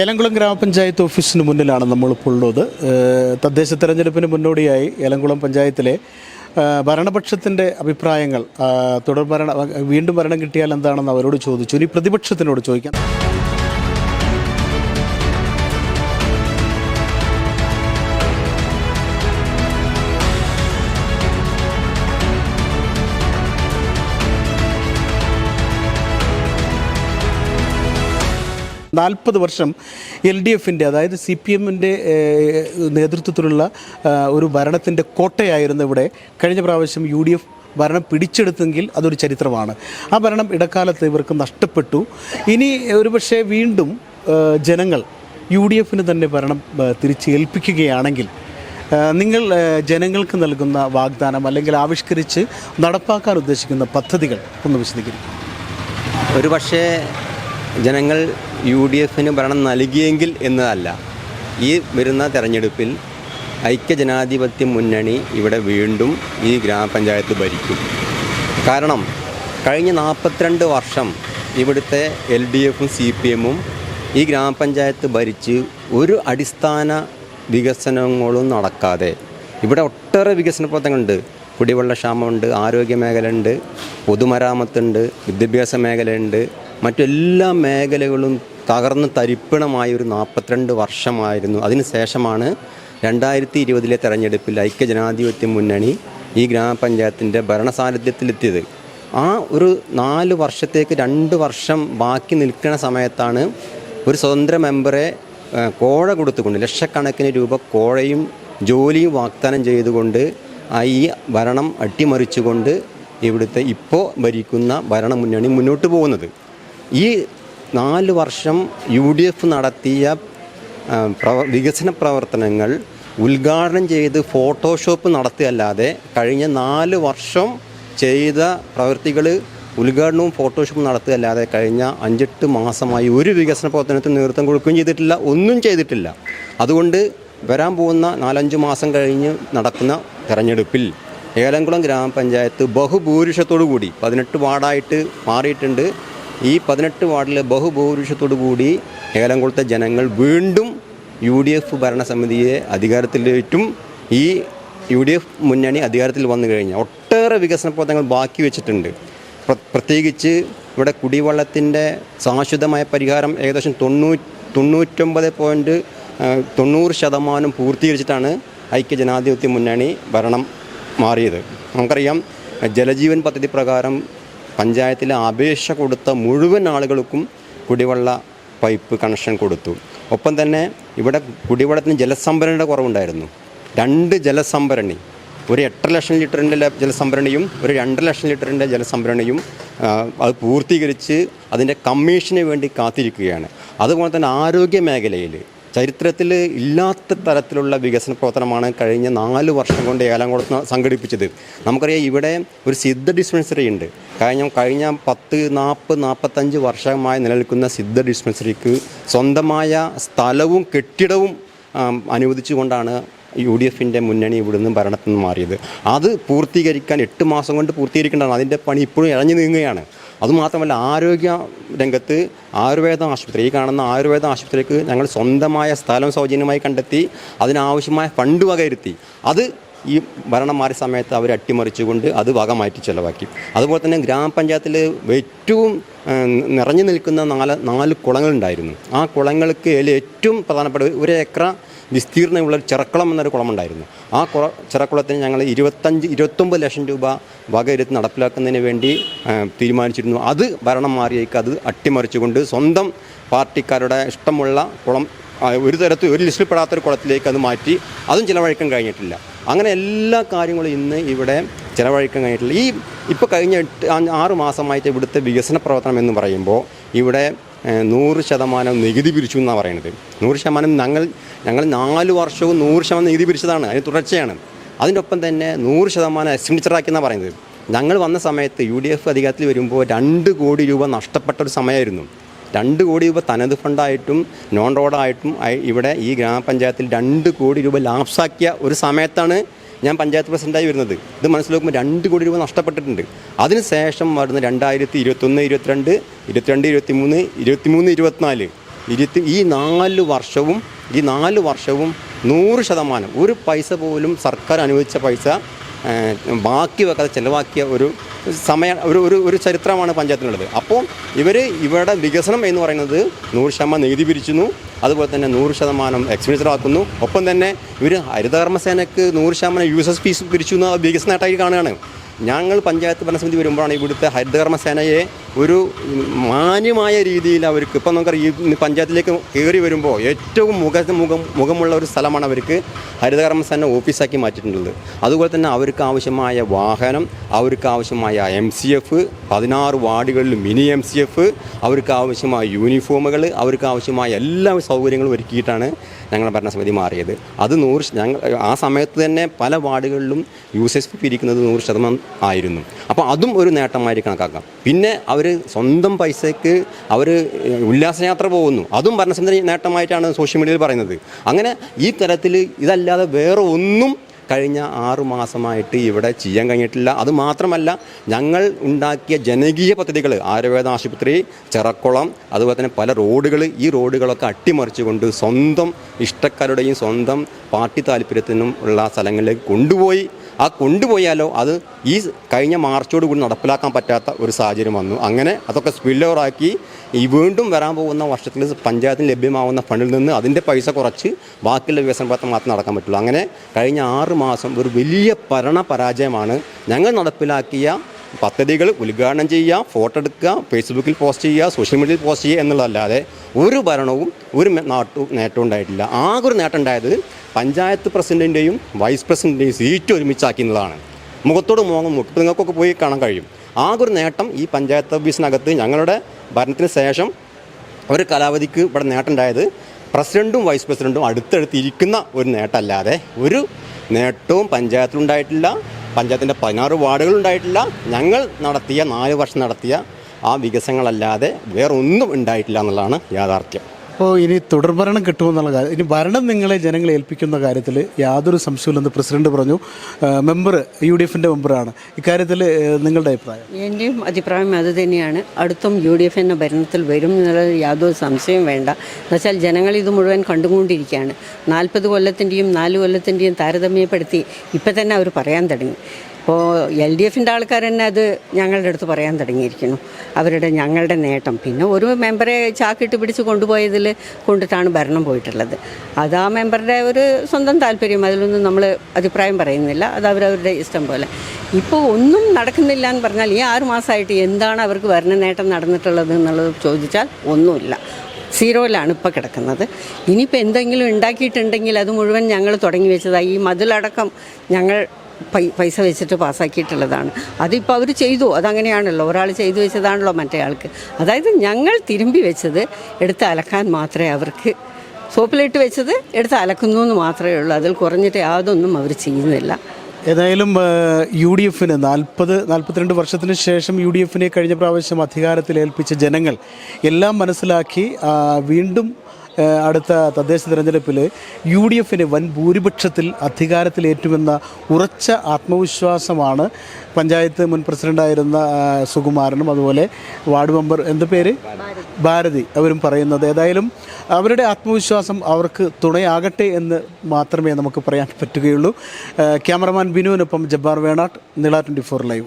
ഏലംകുളം ഗ്രാമപഞ്ചായത്ത് ഓഫീസിന് മുന്നിലാണ് നമ്മളിപ്പോൾ ഉള്ളത്. തദ്ദേശ തെരഞ്ഞെടുപ്പിന് മുന്നോടിയായി ഏലംകുളം പഞ്ചായത്തിലെ ഭരണപക്ഷത്തിന്റെ അഭിപ്രായങ്ങൾ തുടർ ഭരണ വീണ്ടും ഭരണം കിട്ടിയാൽ എന്താണെന്ന് അവരോട് ചോദിച്ചു. ഇനി പ്രതിപക്ഷത്തിനോട് ചോദിക്കാം. നാൽപ്പത് വർഷം എൽ ഡി എഫിന്റെ അതായത് സി പി എമ്മിന്റെ നേതൃത്വത്തിലുള്ള ഒരു ഭരണത്തിന്റെ കോട്ടയായിരുന്നു ഇവിടെ. കഴിഞ്ഞ പ്രാവശ്യം യു ഡി എഫ് ഭരണം പിടിച്ചെടുത്തെങ്കിൽ അതൊരു ചരിത്രമാണ്. ആ ഭരണം ഇടക്കാലത്ത് ഇവർക്ക് നഷ്ടപ്പെട്ടു. ഇനി ഒരുപക്ഷെ വീണ്ടും ജനങ്ങൾ യു ഡി എഫിന് തന്നെ ഭരണം തിരിച്ചേൽപ്പിക്കുകയാണെങ്കിൽ നിങ്ങൾ ജനങ്ങൾക്ക് നൽകുന്ന വാഗ്ദാനം അല്ലെങ്കിൽ ആവിഷ്കരിച്ച് നടപ്പാക്കാൻ ഉദ്ദേശിക്കുന്ന പദ്ധതികൾ ഒന്ന് വിശദീകരിക്കും. ഒരു പക്ഷേ ജനങ്ങൾ യു ഡി എഫിന് ഭരണം നൽകിയെങ്കിൽ എന്നതല്ല. ഈ വരുന്ന തെരഞ്ഞെടുപ്പിൽ ഐക്യജനാധിപത്യ മുന്നണി ഇവിടെ വീണ്ടും ഈ ഗ്രാമപഞ്ചായത്ത് ഭരിക്കും. കാരണം കഴിഞ്ഞ നാൽപ്പത്തിരണ്ട് വർഷം ഇവിടുത്തെ എൽ ഡി എഫും സി പി എമ്മും ഈ ഗ്രാമപഞ്ചായത്ത് ഭരിച്ച് ഒരു അടിസ്ഥാന വികസനങ്ങളും നടക്കാതെ ഇവിടെ ഒട്ടേറെ വികസന പ്രവർത്തനങ്ങളുണ്ട്. കുടിവെള്ള ക്ഷാമമുണ്ട് ആരോഗ്യ മേഖലയുണ്ട് പൊതുമരാമത്തുണ്ട് വിദ്യാഭ്യാസ മേഖലയുണ്ട് മറ്റെല്ലാ മേഖലകളും തകർന്ന് തരിപ്പണമായ ഒരു നാൽപ്പത്തിരണ്ട് വർഷമായിരുന്നു. അതിനുശേഷമാണ് രണ്ടായിരത്തി ഇരുപതിലെ തെരഞ്ഞെടുപ്പിൽ ഐക്യജനാധിപത്യ മുന്നണി ഈ ഗ്രാമപഞ്ചായത്തിന്റെ ഭരണസാന്നിധ്യത്തിലെത്തിയത്. ആ ഒരു നാല് വർഷത്തേക്ക് രണ്ട് വർഷം ബാക്കി നിൽക്കുന്ന സമയത്താണ് ഒരു സ്വതന്ത്ര മെമ്പറെ കോഴ കൊടുത്തുകൊണ്ട് ലക്ഷക്കണക്കിന് രൂപ കോഴയും ജോലിയും വാഗ്ദാനം ചെയ്തുകൊണ്ട് ഈ ഭരണം അട്ടിമറിച്ചുകൊണ്ട് ഇവിടുത്തെ ഇപ്പോൾ ഭരിക്കുന്ന ഭരണ മുന്നണി മുന്നോട്ട് പോകുന്നത്. ഈ നാല് വർഷം യു ഡി എഫ് നടത്തിയ വികസന പ്രവർത്തനങ്ങൾ ഉദ്ഘാടനം ചെയ്ത് ഫോട്ടോഷോപ്പ് നടത്തിയല്ലാതെ കഴിഞ്ഞ നാല് വർഷം ചെയ്ത പ്രവൃത്തികൾ ഉദ്ഘാടനവും ഫോട്ടോഷോപ്പും നടത്തുകയല്ലാതെ കഴിഞ്ഞ അഞ്ചെട്ട് മാസമായി ഒരു വികസന പ്രവർത്തനത്തിന് നേതൃത്വം കൊടുക്കുകയും ചെയ്തിട്ടില്ല ഒന്നും ചെയ്തിട്ടില്ല. അതുകൊണ്ട് വരാൻ പോകുന്ന നാലഞ്ച് മാസം കഴിഞ്ഞ് നടക്കുന്ന തെരഞ്ഞെടുപ്പിൽ ഏലംകുളം ഗ്രാമപഞ്ചായത്ത് ബഹുഭൂരിഷത്തോടു കൂടി പതിനെട്ട് വാർഡായിട്ട് മാറിയിട്ടുണ്ട്. ഈ പതിനെട്ട് വാർഡിലെ ബഹുഭൂരിഷത്തോടു കൂടി ഏലംകുളത്തെ ജനങ്ങൾ വീണ്ടും യു ഡി എഫ് ഭരണസമിതിയെ അധികാരത്തിലേറ്റും ഈ യു ഡി എഫ് മുന്നണി അധികാരത്തിൽ വന്നു കഴിഞ്ഞാൽ ഒട്ടേറെ വികസന പ്രവർത്തനങ്ങൾ ബാക്കി വെച്ചിട്ടുണ്ട്. പ്ര- പ്രത്യേകിച്ച് ഇവിടെ കുടിവെള്ളത്തിന്റെ ശാശ്വതമായ പരിഹാരം ഏകദേശം തൊണ്ണൂ തൊണ്ണൂറ്റൊമ്പത് പോയിന്റ് തൊണ്ണൂറ് ശതമാനം പൂർത്തീകരിച്ചിട്ടാണ് ഐക്യജനാധിപത്യ മുന്നണി ഭരണം മാറിയത്. നമുക്കറിയാം ജലജീവൻ പദ്ധതി പ്രകാരം പഞ്ചായത്തിലെ അപേക്ഷ കൊടുത്ത മുഴുവൻ ആളുകൾക്കും കുടിവെള്ള പൈപ്പ് കണക്ഷൻ കൊടുത്തു. ഒപ്പം തന്നെ ഇവിടെ കുടിവെള്ളത്തിന് ജലസംഭരണിയുടെ കുറവുണ്ടായിരുന്നു. രണ്ട് ജലസംഭരണി ഒരു എട്ടര ലക്ഷം ലിറ്ററിന്റെ ജലസംഭരണിയും ഒരു രണ്ടര ലക്ഷം ലിറ്ററിന്റെ ജലസംഭരണിയും അത് പൂർത്തീകരിച്ച് അതിന്റെ കമ്മീഷന് വേണ്ടി കാത്തിരിക്കുകയാണ്. അതുപോലെ തന്നെ ആരോഗ്യ മേഖലയിൽ ചരിത്രത്തിൽ ഇല്ലാത്ത തരത്തിലുള്ള വികസന പ്രവർത്തനമാണ് കഴിഞ്ഞ നാല് വർഷം കൊണ്ട് ഏലാംകുളത്ത് സംഘടിപ്പിച്ചത്. നമുക്കറിയാം ഇവിടെ ഒരു സിദ്ധ ഡിസ്പെൻസറി ഉണ്ട്. കഴിഞ്ഞ കഴിഞ്ഞ പത്ത് നാൽപ്പത് നാൽപ്പത്തഞ്ച് വർഷമായി നിലനിൽക്കുന്ന സിദ്ധ ഡിസ്പെൻസറിക്ക് സ്വന്തമായ സ്ഥലവും കെട്ടിടവും അനുവദിച്ചുകൊണ്ടാണ് യു ഡി എഫിന്റെ മുന്നണി ഇവിടുന്ന് ഭരണത്തിൽ നിന്ന് മാറിയത്. അത് പൂർത്തീകരിക്കാൻ എട്ട് മാസം കൊണ്ട് പൂർത്തീകരിക്കേണ്ടതാണ്. അതിന്റെ പണി ഇപ്പോഴും ഇഴഞ്ഞു നീങ്ങുകയാണ്. അതുമാത്രമല്ല ആരോഗ്യ രംഗത്ത് ആയുർവേദ ആശുപത്രി ഈ കാണുന്ന ആയുർവേദ ആശുപത്രിക്ക് ഞങ്ങൾ സ്വന്തമായ സ്ഥലം സൗജന്യമായി കണ്ടെത്തി അതിനാവശ്യമായ ഫണ്ട് വകയിരുത്തി. അത് ഈ ഭരണം മാറിയ സമയത്ത് അവർ അട്ടിമറിച്ചുകൊണ്ട് അത് മാറ്റി ചിലവാക്കി. അതുപോലെ തന്നെ ഗ്രാമപഞ്ചായത്തിൽ ഏറ്റവും നിറഞ്ഞു നിൽക്കുന്ന നാല് നാല് കുളങ്ങളുണ്ടായിരുന്നു. ആ കുളങ്ങൾക്ക് ഏറ്റവും പ്രധാനപ്പെട്ട ഒരു ഏക്കറ വിസ്തീർണമുള്ള ഒരു ചിറക്കുളം എന്നൊരു കുളമുണ്ടായിരുന്നു. ആ കുള ചിറക്കുളത്തിന് ഞങ്ങൾ ഇരുപത്തഞ്ച് ഇരുപത്തൊമ്പത് ലക്ഷം രൂപ വകയിരുത്തി നടപ്പിലാക്കുന്നതിന് വേണ്ടി തീരുമാനിച്ചിരുന്നു. അത് ഭരണം മാറിയേക്ക് അത് അട്ടിമറിച്ചുകൊണ്ട് സ്വന്തം പാർട്ടിക്കാരുടെ ഇഷ്ടമുള്ള കുളം ഒരു തരത്തിൽ ഒരു ലിസ്റ്റിൽ പെടാത്തൊരു കുളത്തിലേക്ക് അത് മാറ്റി. അതും ചിലവഴിക്കാൻ കഴിഞ്ഞിട്ടില്ല. അങ്ങനെ എല്ലാ കാര്യങ്ങളും ഇന്ന് ഇവിടെ ചിലവഴിക്കാൻ കഴിഞ്ഞിട്ടില്ല. ഈ ഇപ്പോൾ കഴിഞ്ഞ എട്ട് ആറ് മാസമായിട്ട് ഇവിടുത്തെ വികസന പ്രവർത്തനം എന്ന് പറയുമ്പോൾ ഇവിടെ നൂറ് ശതമാനം നികുതി പിരിച്ചു എന്നാണ് പറയുന്നത്. നൂറ് ശതമാനം ഞങ്ങൾ ഞങ്ങൾ നാല് വർഷവും നൂറ് ശതമാനം നികുതി പിരിച്ചതാണ്. അതിന് തുടർച്ചയാണ്. അതിന്റെ ഒപ്പം തന്നെ നൂറ് ശതമാനം എക്സ്പെൻഡിച്ചർ എന്നാണ് പറയുന്നത്. ഞങ്ങൾ വന്ന സമയത്ത് യു ഡി എഫ് അധികാരത്തിൽ വരുമ്പോൾ രണ്ട് കോടി രൂപ നഷ്ടപ്പെട്ട ഒരു സമയമായിരുന്നു. രണ്ട് കോടി രൂപ തനത് ഫണ്ടായിട്ടും നോൺ റോഡായിട്ടും ഇവിടെ ഈ ഗ്രാമപഞ്ചായത്തിൽ രണ്ട് കോടി രൂപ ലാപ്സാക്കിയ ഒരു സമയത്താണ് ഞാൻ പഞ്ചായത്ത് പ്രസിഡന്റായി വരുന്നത്. ഇത് മനസ്സിലാക്കുമ്പോൾ രണ്ട് കോടി രൂപ നഷ്ടപ്പെട്ടിട്ടുണ്ട്. അതിനുശേഷം വരുന്ന രണ്ടായിരത്തി ഇരുപത്തൊന്ന് ഇരുപത്തിരണ്ട് ഇരുപത്തിരണ്ട് ഇരുപത്തിമൂന്ന് ഇരുപത്തിമൂന്ന് ഇരുപത്തിനാല്. ഇരുപത്തി ഈ നാല് വർഷവും ഈ നാല് വർഷവും നൂറ് ശതമാനം. ഒരു പൈസ പോലും സർക്കാർ അനുവദിച്ച പൈസ ബാക്കി വെക്കാതെ ചിലവാക്കിയ ഒരു സമയ ഒരു ഒരു ഒരു ചരിത്രമാണ് പഞ്ചായത്തിനുള്ളത്. അപ്പോൾ ഇവർ ഇവരുടെ വികസനം എന്ന് പറയുന്നത് നൂറ് ശതമാനം നികുതി പിരിച്ചുന്നു അതുപോലെ തന്നെ നൂറ് ശതമാനം എക്സ്പെൻഡിച്ചർ ആക്കുന്നു. ഒപ്പം തന്നെ ഇവർ ഹരിതകർമ്മസേനയ്ക്ക് നൂറ് ശതമാനം യൂസസ് ഫീസ് പിരിച്ചു എന്ന് വികസനമായിട്ടായി കാണുകയാണ്. ഞങ്ങൾ പഞ്ചായത്ത് ഭരണസമിതി വരുമ്പോഴാണ് ഇവിടുത്തെ ഹരിതകർമ്മസേനയെ ഒരു മാന്യമായ രീതിയിൽ അവർക്ക് ഇപ്പം നമുക്കറിയാം ഈ പഞ്ചായത്തിലേക്ക് കയറി വരുമ്പോൾ ഏറ്റവും മുഖ മുഖം മുഖമുള്ള ഒരു സ്ഥലമാണ് അവർക്ക് ഹരിതകർമ്മസേന ഓഫീസാക്കി മാറ്റിയിട്ടുള്ളത്. അതുപോലെ തന്നെ അവർക്ക് ആവശ്യമായ വാഹനം അവർക്ക് ആവശ്യമായ എം സി എഫ് പതിനാറ് വാർഡുകളിൽ മിനി എം സി എഫ് അവർക്ക് ആവശ്യമായ യൂണിഫോമുകൾ അവർക്ക് ആവശ്യമായ എല്ലാ സൗകര്യങ്ങളും ഒരുക്കിയിട്ടാണ് ഞങ്ങളുടെ ഭരണസമിതി മാറിയത്. അത് നൂറ് ഞങ്ങൾ ആ സമയത്ത് തന്നെ പല വാർഡുകളിലും യൂസേജ് ഫീ പിരിക്കുന്നത് നൂറ് ശതമാനം ആയിരുന്നു. അപ്പോൾ അതും ഒരു നേട്ടമായി കണക്കാക്കാം. പിന്നെ അവർ സ്വന്തം പൈസയ്ക്ക് അവർ ഉല്ലാസയാത്ര പോകുന്നു. അതും ഭരണസമിതി നേട്ടമായിട്ടാണ് സോഷ്യൽ മീഡിയയിൽ പറയുന്നത്. അങ്ങനെ ഈ തരത്തിൽ ഇതല്ലാതെ വേറെ ഒന്നും കഴിഞ്ഞ ആറു മാസമായിട്ട് ഇവിടെ ചെയ്യാൻ കഴിഞ്ഞിട്ടില്ല. അത് മാത്രമല്ല ഞങ്ങൾ ഉണ്ടാക്കിയ ജനകീയ പദ്ധതികൾ ആയുർവേദ ആശുപത്രി ചെറക്കുളം അതുപോലെ തന്നെ പല റോഡുകൾ ഈ റോഡുകളൊക്കെ അട്ടിമറിച്ചുകൊണ്ട് സ്വന്തം ഇഷ്ടക്കാരുടെയും സ്വന്തം പാർട്ടി താല്പര്യത്തിനും ഉള്ള സ്ഥലങ്ങളിലേക്ക് കൊണ്ടുപോയി ആ കൊണ്ടുപോയാലോ അത് ഈ കഴിഞ്ഞ മാർച്ചോട് കൂടി നടപ്പിലാക്കാൻ പറ്റാത്ത ഒരു സാഹചര്യം വന്നു. അങ്ങനെ അതൊക്കെ സ്പിൽ ഓവറാക്കി ഈ വീണ്ടും വരാൻ പോകുന്ന വർഷത്തിൽ പഞ്ചായത്തിന് ലഭ്യമാവുന്ന ഫണ്ടിൽ നിന്ന് അതിന്റെ പൈസ കുറച്ച് ബാക്കിയുള്ള വികസന പ്രവർത്തനം മാത്രം നടക്കാൻ പറ്റുള്ളൂ. അങ്ങനെ കഴിഞ്ഞ ആറ് മാസം ഒരു വലിയ ഭരണ പരാജയമാണ് ഞങ്ങൾ നടപ്പിലാക്കിയ പദ്ധതികൾ ഉദ്ഘാടനം ചെയ്യുക ഫോട്ടോ എടുക്കുക ഫേസ്ബുക്കിൽ പോസ്റ്റ് ചെയ്യുക സോഷ്യൽ മീഡിയയിൽ പോസ്റ്റ് ചെയ്യുക എന്നുള്ളതല്ലാതെ ഒരു ഭരണവും ഒരു നാട്ടും നാട്ടു നേട്ടവും ഉണ്ടായിട്ടില്ല. ആകെ ഒരു നേട്ടം ഉണ്ടായത് പഞ്ചായത്ത് പ്രസിഡന്റിന്റെയും വൈസ് പ്രസിഡന്റിന്റെയും സീറ്റ് ഒരുമിച്ചാക്കി എന്നതാണ് മുഖത്തോട് മുഖം മുട്ട് നിങ്ങൾക്കൊക്കെ പോയി കാണാൻ കഴിയും. ആകെ ഒരു നേട്ടം ഈ പഞ്ചായത്ത് ഓഫീസിനകത്ത് ഞങ്ങളുടെ ഭരണത്തിന് ശേഷം ഒരു കാലാവധിക്ക് ഇവിടെ നേട്ടമുണ്ടായത് പ്രസിഡന്റും വൈസ് പ്രസിഡന്റും അടുത്തടുത്ത് ഇരിക്കുന്ന ഒരു നേട്ടമല്ലാതെ ഒരു നേട്ടവും പഞ്ചായത്തിലുണ്ടായിട്ടില്ല പഞ്ചായത്തിന്റെ പതിനാറ് വാർഡുകളുണ്ടായിട്ടില്ല. ഞങ്ങൾ നടത്തിയ നാല് വർഷം നടത്തിയ ആ വികസനങ്ങളല്ലാതെ വേറൊന്നും ഉണ്ടായിട്ടില്ല എന്നുള്ളതാണ് യാഥാർത്ഥ്യം. അപ്പോൾ ഇനി തുടർഭരണം കിട്ടുമെന്നുള്ള കാര്യം ഇനി ഭരണം നിങ്ങളെ ജനങ്ങളെ ഏൽപ്പിക്കുന്ന കാര്യത്തിൽ യാതൊരു സംശയമില്ലെന്ന് പ്രസിഡന്റ് പറഞ്ഞു. മെമ്പർ യു ഡി എഫിന്റെ മെമ്പറാണ്. ഇക്കാര്യത്തിൽ നിങ്ങളുടെ അഭിപ്രായം? എന്റെയും അഭിപ്രായം അത് തന്നെയാണ്. അടുത്തും യു ഡി എഫ് എന്ന ഭരണത്തിൽ വരും എന്നുള്ളത് യാതൊരു സംശയം വേണ്ട. എന്നുവെച്ചാൽ ജനങ്ങൾ ഇത് മുഴുവൻ കണ്ടുകൊണ്ടിരിക്കുകയാണ്. നാൽപ്പത് കൊല്ലത്തിന്റെയും നാല് കൊല്ലത്തിന്റെയും താരതമ്യപ്പെടുത്തി ഇപ്പം തന്നെ അവർ പറയാൻ തുടങ്ങി. ഇപ്പോൾ എൽ ഡി എഫിന്റെ ആൾക്കാർ തന്നെ അത് ഞങ്ങളുടെ അടുത്ത് പറയാൻ തുടങ്ങിയിരിക്കുന്നു. അവരുടെ ഞങ്ങളുടെ നേട്ടം. പിന്നെ ഒരു മെമ്പറെ ചാക്കിട്ട് പിടിച്ച് കൊണ്ടുപോയതിൽ കൊണ്ടിട്ടാണ് ഭരണം പോയിട്ടുള്ളത്. അത് ആ മെമ്പറുടെ ഒരു സ്വന്തം താല്പര്യം. അതിലൊന്നും നമ്മൾ അഭിപ്രായം പറയുന്നില്ല. അത് അവരവരുടെ ഇഷ്ടം പോലെ. ഇപ്പോൾ ഒന്നും നടക്കുന്നില്ല എന്ന് പറഞ്ഞാൽ ഈ ആറ് മാസമായിട്ട് എന്താണ് അവർക്ക് ഭരണ നേട്ടം നടന്നിട്ടുള്ളത് എന്നുള്ളത് ചോദിച്ചാൽ ഒന്നുമില്ല. സീറോയിലാണ് ഇപ്പോൾ കിടക്കുന്നത്. ഇനിയിപ്പോൾ എന്തെങ്കിലും ഉണ്ടാക്കിയിട്ടുണ്ടെങ്കിൽ അത് മുഴുവൻ ഞങ്ങൾ തുടങ്ങി വെച്ചതായി ഈ മതിലടക്കം ഞങ്ങൾ പൈസ വെച്ചിട്ട് പാസ്സാക്കിയിട്ടുള്ളതാണ്. അതിപ്പോൾ അവർ ചെയ്തു. അതങ്ങനെയാണല്ലോ. ഒരാൾ ചെയ്തു വെച്ചതാണല്ലോ മറ്റേ ആൾക്ക് അതായത് ഞങ്ങൾ തിരുമ്പി വെച്ചത് എടുത്ത് അലക്കാൻ മാത്രമേ അവർക്ക് സോപ്പിലിട്ട് വെച്ചത് എടുത്ത് അലക്കുന്നു എന്ന് മാത്രമേ ഉള്ളൂ. അതിൽ കുറഞ്ഞിട്ട് യാതൊന്നും അവർ ചെയ്യുന്നില്ല. ഏതായാലും യു ഡി എഫിന് നാൽപ്പത് നാൽപ്പത്തിരണ്ട് വർഷത്തിന് ശേഷം യു ഡി എഫിനെ കഴിഞ്ഞ പ്രാവശ്യം അധികാരത്തിൽ ഏൽപ്പിച്ച ജനങ്ങൾ എല്ലാം മനസ്സിലാക്കി വീണ്ടും അടുത്ത തദ്ദേശ തിരഞ്ഞെടുപ്പിൽ യു ഡി എഫിന് വൻ ഭൂരിപക്ഷത്തിൽ അധികാരത്തിലേറ്റുമെന്ന ഉറച്ച ആത്മവിശ്വാസമാണ് പഞ്ചായത്ത് മുൻ പ്രസിഡന്റായിരുന്ന സുകുമാരനും അതുപോലെ വാർഡ് മെമ്പർ എന്ത് പേര്? ഭാരതി. അവരും പറയുന്നത് ഏതായാലും അവരുടെ ആത്മവിശ്വാസം അവർക്ക് തുണയാകട്ടെ എന്ന് മാത്രമേ നമുക്ക് പറയാൻ പറ്റുകയുള്ളൂ. Cameraman ബിനുവിനൊപ്പം Jabbar Venattu Nila twenty four live.